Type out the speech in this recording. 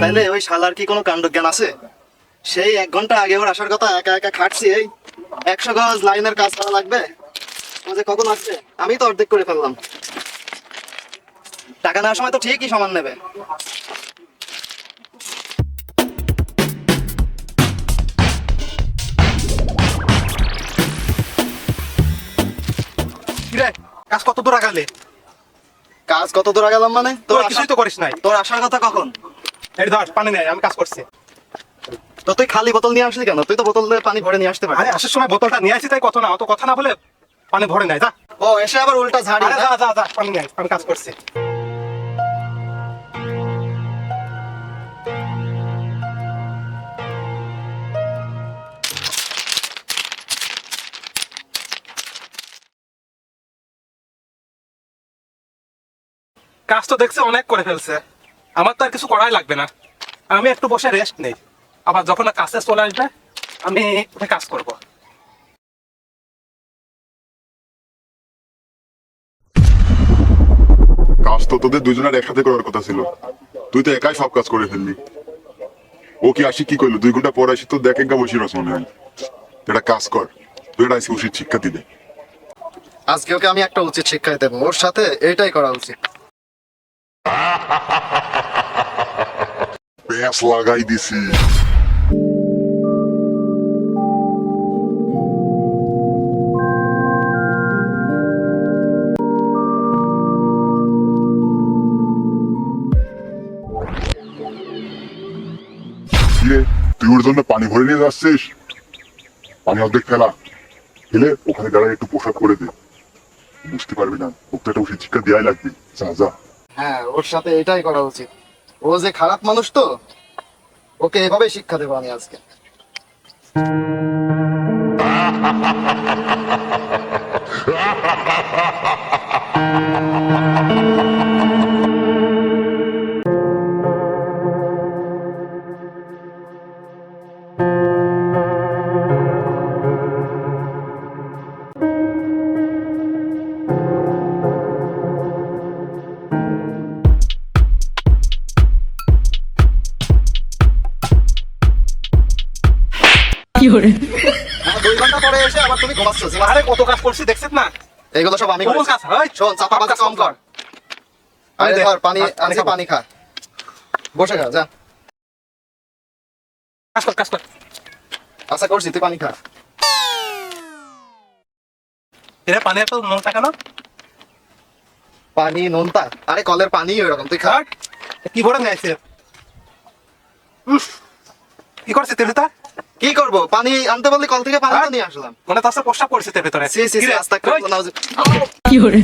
তাইলে ওই শালার কি কোনো কাণ্ড জ্ঞান আছে? সেই এক ঘণ্টা আগে ওর আসার কথা একা একা খাটছি, এই একশো গজ লাইনের কাজ করা লাগবে? ও যে কখন আসবে? আমি তো অর্ধেক করে ফেললাম। টাকা নেওয়ার সময় তো ঠিকই সমান নেবে। কাজ কত দূর আগালে? কাজ কত দূর গেলাম মানে? তোর কিছুই তো করিস নাই। তোর আসার কথা কখন? এই ধর পানি নেই আমি কাজ করছি। তো তুই খালি বোতল নিয়ে আসলি কেন? তুই তো বোতল পানি ভরে নিয়ে আসতে আরে আসার সময় বোতলটা নিয়ে আসি তাই কত না অত কথা না বলে পানি ভরে নাই যা। ও এসে আবার উল্টা ঝাড়ি যা যা যা পানি নেই আমি কাজ করছি। কাজ তো দেখছে অনেক করে ফেলছে। আমার তো আর কিছু করাই লাগবে না। আমি একটু বসে রেস্ট নেই। আবার যখন কাছে চলে আসবে আমি কাজ করব। কাজ তো তোদের দুজনের একসাথে করার কথা ছিল। তুই তো একাই সব কাজ করে ফেললি। ও কি আসি কি করল? দুই ঘণ্টা পর আসি তো দেখ একটা বসি রস মনে হয়। একটা কাজ কর। তুই একটা আসি উচিত শিক্ষা দিতে আজকে ওকে আমি একটা উচিত শিক্ষাই দেবো। ওর সাথে এটাই করা উচিত। তুই ওর জন্য পানি ভরে নিয়ে যাচ্ছিস? পানি অর্ধেক ফেলা। ফেলে ওখানে দাঁড়ায় একটু পোশাক করে দে। বুঝতে পারবি না ওকে একটা শিক্ষা দেওয়াই লাগবে। যা যা। হ্যাঁ ওর সাথে এটাই করা উচিত। ও যে খারাপ মানুষ তো ওকে এভাবে শিক্ষা দেবো আমি আজকে। হ্যাঁ, দুই ঘণ্টা পরে এসে আবার তুমি ঘুমাচ্ছ। আরে কত কাজ করছি দেখছিস না? এইগুলো সব আমি করেছি। শোন চাপা বাজা কম কর। আরে ধর পানি খা। বসে খা যা। কাজ কর কাজ কর। আশা করছি তুই পানি খা। এরা পানি এত নোনটা কেন? পানি নোনতা? আরে কলের পানি ওরকম তুই খা। কি ভরে নিয়েছে উফ, কি করছে তোর ভিতর কি করব? পানি আনতে বললি কল থেকে পানি তো নিয়ে আসলাম। মানে তার সাথে প্রস্তাব করছে ভেতরে। কি করে?